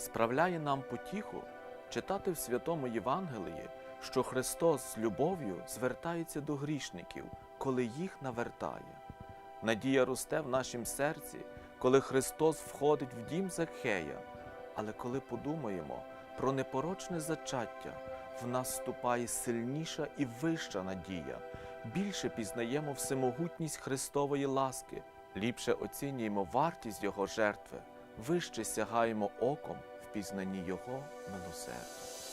Справляє нам потіху читати в святому Євангелії, що Христос з любов'ю звертається до грішників, коли їх навертає. Надія росте в нашім серці, коли Христос входить в дім Закхея, але коли подумаємо про непорочне зачаття, в нас вступає сильніша і вища надія, більше пізнаємо всемогутність Христової ласки, ліпше оцінюємо вартість Його жертви, вище сягаємо оком в пізнанні Його милосердя.